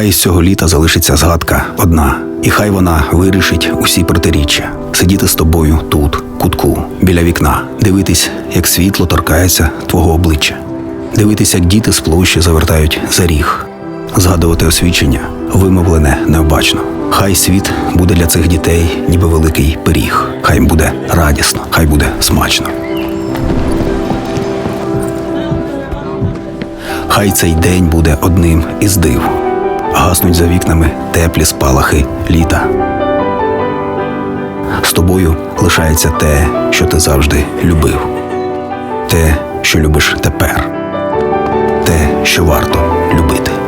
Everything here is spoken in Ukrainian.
Хай з цього літа залишиться згадка одна, і хай вона вирішить усі протиріччя, сидіти з тобою тут, кутку, біля вікна, дивитись, як світло торкається твого обличчя, дивитись, як діти з площі завертають за ріг, згадувати освічення, вимовлене необачно. Хай світ буде для цих дітей, ніби великий пиріг. Хай буде радісно, хай буде смачно. Хай цей день буде одним із див. Гаснуть за вікнами теплі спалахи літа. З тобою лишається те, що ти завжди любив, те, що любиш тепер, те, що варто любити.